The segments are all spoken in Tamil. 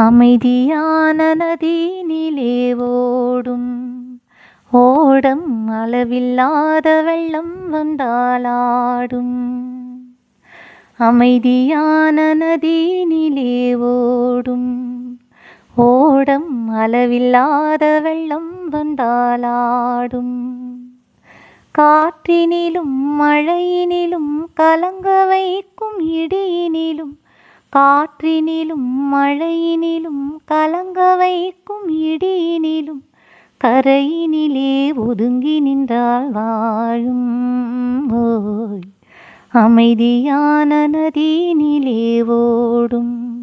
அமைதியான நதியினிலே ஓடும். ஓடம் அளவில்லாத வெள்ளம் வந்தாலாடும் அமைதியான நதியினிலே ஓடும். ஓடம் அளவில்லாத வெள்ளம் வந்தாலாடும் காற்றினிலும் மழையினிலும் கலங்க வைக்கும் இடியினிலும் காற்றினிலும் மழையினிலும் கலங்க வைக்கும் இடியினிலும் கரையினிலே ஒதுங்கி நின்றால் வாழும் ஓய். அமைதியான நதியினிலே ஓடும்.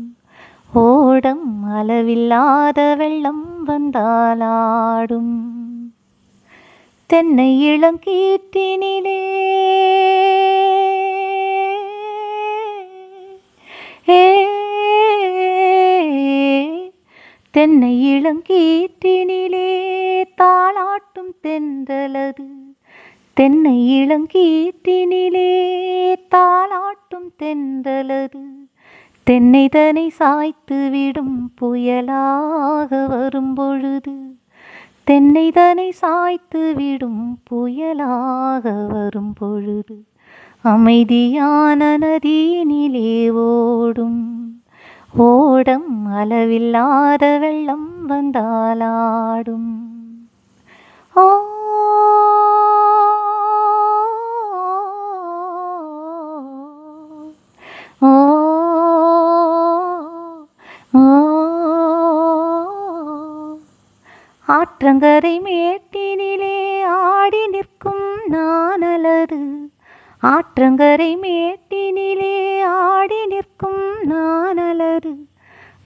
ஓடம் அளவில்லாத வெள்ளம் வந்தாலாடும் தென்னை இளங்கீற்றினிலே தென்னை இளங்கீற்றினிலே தாளாட்டும் தென்றலது. தென்னை இளங்கீற்றினிலே தாளாட்டும் தென்றலது. தென்னைதனை சாய்த்து விடும் புயலாக வரும் பொழுது தென்னைதனை சாய்த்து விடும் புயலாக வரும் பொழுது அமைதியான நதியினிலே அளவில்லாத வெள்ளம் வந்தாலாடும். ஓ ஆற்றங்கரை மேட்டினிலே ஆடி நிற்கும் நானலது. ஆற்றங்கரை மேட்டினிலே ஆடி நிற்கும் நானலது.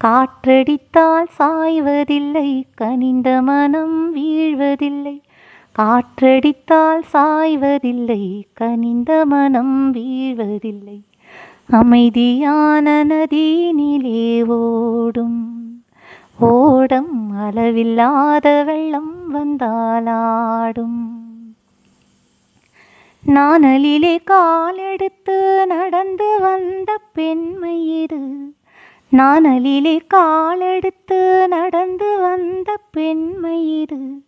காற்றடித்தால் சாய்வதில்லை கனிந்த மனம் வீழ்வதில்லை. காற்றடித்தால் சாய்வதில்லை கனிந்த மனம் வீழ்வதில்லை. அமைதியான நதியினிலே ஓடும். ஓடம் அளவில்லாத வெள்ளம் வந்தாலாடும் நானலிலே காலெடுத்து நடந்து வந்த பெண்மை இது. நான் அலிலே காலெடுத்து நடந்து வந்த பெண்மயிறு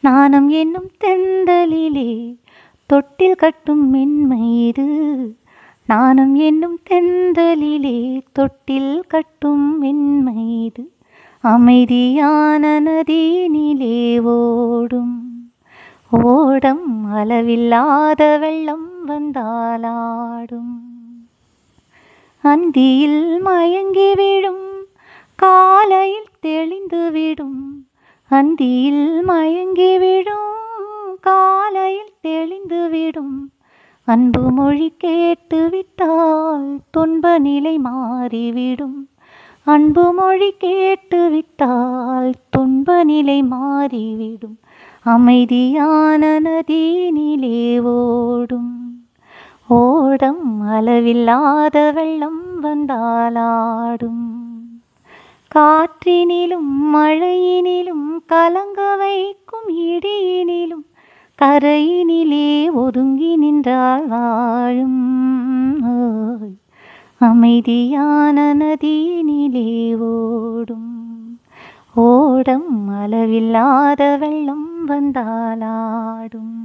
நாணம் என்னும் தெண்டலிலே தொட்டில் கட்டும் மென்மயிறு நாணம் என்னும் தென்றலிலே தொட்டில் கட்டும் மென்மயிறு அமைதியான நதியினிலே ஓடும். ஓடம் அளவில்லாத வெள்ளம் வந்தாலாடும். அந்தியில் மயங்கி விடும் காலையில் தெளிந்து விடும். அந்தியில் மயங்கி விடும் காலையில் தெளிந்து விடும். அன்பு மொழி கேட்டு விட்டால் துன்ப நிலை மாறிவிடும். அன்பு மொழி கேட்டு விட்டால் துன்ப நிலை மாறிவிடும். அமைதியான நதியினிலே ஓடும். ஓடம் அளவில்லாத வெள்ளம் வந்தாலாடும். காற்றினிலும் மழையினிலும் கலங்க வைக்கும் இடியினிலும் கரையினிலே ஒதுங்கி நின்றால் வாழும். அமைதியான நதியினிலே ஓடும். ஓடம் அளவில்லாத வெள்ளம் வந்தாலாடும்.